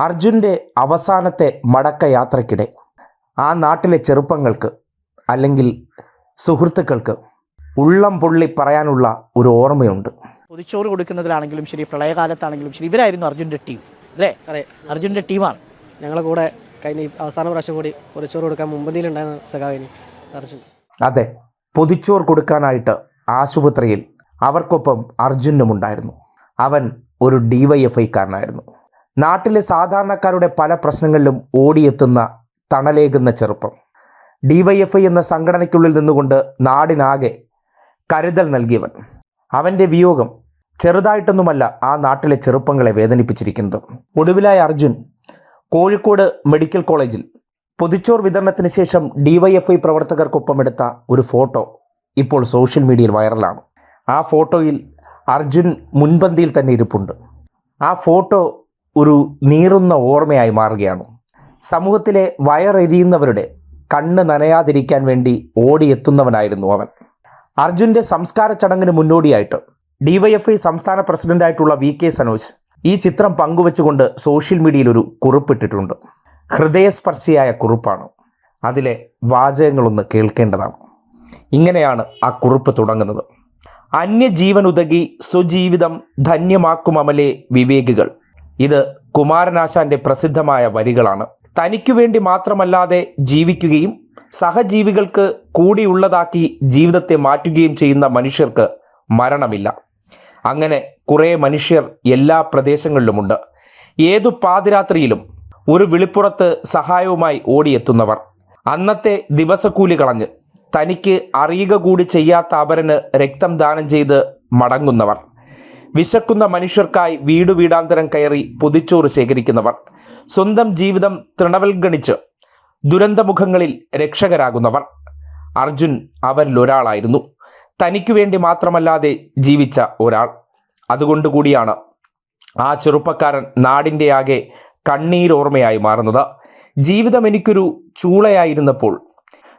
അർജുന്റെ അവസാനത്തെ മടക്ക യാത്രയ്ക്കിടെ ആ നാട്ടിലെ ചെറുപ്പങ്ങൾക്ക് അല്ലെങ്കിൽ സുഹൃത്തുക്കൾക്ക് ഉള്ളം പൊള്ളി പറയാനുള്ള ഒരു ഓർമ്മയുണ്ട്. പൊതിച്ചോറ് കൊടുക്കുന്നതിലാണെങ്കിലും ശരി പ്രളയകാലത്താണെങ്കിലും ശരി ഇവരായിരുന്നു അർജുന്റെ ടീം. അല്ലേ? അതെ അർജുന്റെ ടീമാണ്. ഞങ്ങളെ കൂടെ കഴിഞ്ഞ അവസാന പ്രാവശ്യം കൂടി പൊതിച്ചോറ് കൊടുക്കാൻ മുമ്പന്തിയിലുണ്ടായിരുന്ന സഖാവിന് അർജുൻ. അതെ പൊതിച്ചോർ കൊടുക്കാനായിട്ട് ആശുപത്രിയിൽ അവർക്കൊപ്പം അർജുനുമുണ്ടായിരുന്നു അവൻ ഒരു ഡിവൈഎഫ്ഐക്കാരനായിരുന്നു നാട്ടിലെ സാധാരണക്കാരുടെ പല പ്രശ്നങ്ങളിലും ഓടിയെത്തുന്ന തണലേകുന്ന ചെറുപ്പം. ഡിവൈഎഫ്ഐ എന്ന സംഘടനയ്ക്കുള്ളിൽ നിന്നുകൊണ്ട് നാടിനാകെ കരുതൽ നൽകിയവൻ. അവന്റെ വിയോഗം ചെറുതായിട്ടൊന്നുമല്ല ആ നാട്ടിലെ ചെറുപ്പങ്ങളെ വേദനിപ്പിച്ചിരിക്കുന്നത്. ഒടുവിലായ അർജുൻ കോഴിക്കോട് മെഡിക്കൽ കോളേജിൽ പൊതിച്ചോർ വിതരണത്തിന് ശേഷം ഡിവൈഎഫ്ഐ പ്രവർത്തകർക്കൊപ്പമെടുത്ത ഒരു ഫോട്ടോ ഇപ്പോൾ സോഷ്യൽ മീഡിയയിൽ വൈറലാണ്. ആ ഫോട്ടോയിൽ അർജുൻ മുൻപന്തിയിൽ തന്നെ ഇരിപ്പുണ്ട്. ആ ഫോട്ടോ ഒരു നീറുന്ന ഓർമ്മയായി മാറുകയാണ്. സമൂഹത്തിലെ വയറെരിയുന്നവരുടെ കണ്ണ് നനയാതിരിക്കാൻ വേണ്ടി ഓടിയെത്തുന്നവനായിരുന്നു അവൻ. അർജുന്റെ സംസ്കാര ചടങ്ങിന് മുന്നോടിയായിട്ട് ഡിവൈഎഫ്ഐ സംസ്ഥാന പ്രസിഡന്റായിട്ടുള്ള വി കെ സനോജ് ഈ ചിത്രം പങ്കുവച്ചുകൊണ്ട് സോഷ്യൽ മീഡിയയിൽ ഒരു കുറിപ്പിട്ടിട്ടുണ്ട്. ഹൃദയസ്പർശിയായ കുറിപ്പാണ്. അതിലെ വാചകങ്ങളൊന്ന് കേൾക്കേണ്ടതാണ്. ഇങ്ങനെയാണ് ആ കുറിപ്പ് തുടങ്ങുന്നത്. അന്യജീവൻ ഉതകി സ്വജീവിതം ധന്യമാക്കുമമലെ വിവേകികൾ. ഇത് കുമാരനാശാന്റെ പ്രസിദ്ധമായ വരികളാണ്. തനിക്കു വേണ്ടി മാത്രമല്ലാതെ ജീവിക്കുകയും സഹജീവികൾക്ക് കൂടിയുള്ളതാക്കി ജീവിതത്തെ മാറ്റുകയും ചെയ്യുന്ന മനുഷ്യർക്ക് മരണമില്ല. അങ്ങനെ കുറേ മനുഷ്യർ എല്ലാ പ്രദേശങ്ങളിലുമുണ്ട്. ഏതു പാതിരാത്രിയിലും ഒരു വിളിപ്പുറത്ത് സഹായവുമായി ഓടിയെത്തുന്നവർ. അന്നത്തെ ദിവസക്കൂലി കളഞ്ഞ് തനിക്ക് അറിയുക കൂടി ചെയ്യാത്ത അവരന് രക്തം ദാനം ചെയ്ത് മടങ്ങുന്നവർ. വിശക്കുന്ന മനുഷ്യർക്കായി വീടു വീടാന്തരം കയറി പൊതിച്ചോറ് ശേഖരിക്കുന്നവർ. സ്വന്തം ജീവിതം തൃണവൽഗണിച്ച് ദുരന്തമുഖങ്ങളിൽ രക്ഷകരാകുന്നവർ. അർജുൻ അവരിലൊരാളായിരുന്നു. തനിക്കു വേണ്ടി മാത്രമല്ലാതെ ജീവിച്ച ഒരാൾ. അതുകൊണ്ടുകൂടിയാണ് ആ ചെറുപ്പക്കാരൻ നാടിന്റെ ആകെ കണ്ണീരോർമ്മയായി മാറുന്നത്. ജീവിതം എനിക്കൊരു ചൂളയായിരുന്നപ്പോൾ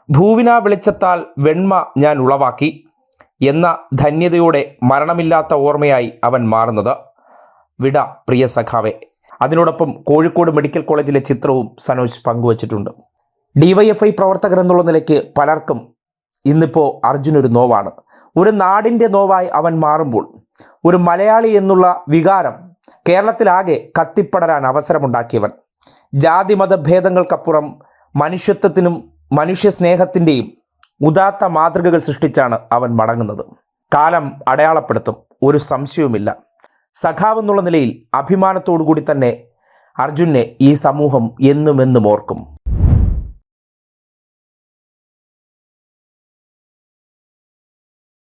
ഭൂവിനാ വെളിച്ചത്താൽ വെണ്മ ഞാൻ ഉളവാക്കി. എന്ന ധന്യതയോടെ മരണമില്ലാത്ത ഓർമ്മയായി അവൻ മാറുന്നത്. വിട പ്രിയ സഖാവെ. അതിനോടൊപ്പം കോഴിക്കോട് മെഡിക്കൽ കോളേജിലെ ചിത്രവും സനോജ് പങ്കുവച്ചിട്ടുണ്ട്. ഡിവൈഎഫ്ഐ പ്രവർത്തകർ എന്നുള്ള നിലയ്ക്ക് പലർക്കും ഇന്നിപ്പോൾ അർജുൻ ഒരു നോവാണ്. ഒരു നാടിന്റെ നോവായി അവൻ മാറുമ്പോൾ ഒരു മലയാളി എന്നുള്ള വികാരം കേരളത്തിലാകെ കത്തിപ്പടരാൻ അവസരമുണ്ടാക്കിയവൻ. ജാതിമത ഭേദങ്ങൾക്കപ്പുറം മനുഷ്യത്വത്തിനും മനുഷ്യ സ്നേഹത്തിന്റെയും ഉദാത്ത മാതൃകകൾ സൃഷ്ടിച്ചാണ് അവൻ മടങ്ങുന്നത്. കാലം അടയാളപ്പെടുത്തും ഒരു സംശയവുമില്ല. സഖാവ് എന്നുള്ള നിലയിൽ അഭിമാനത്തോടു കൂടി തന്നെ അർജുനെ ഈ സമൂഹം എന്നുമെന്നും എന്നും ഓർക്കും.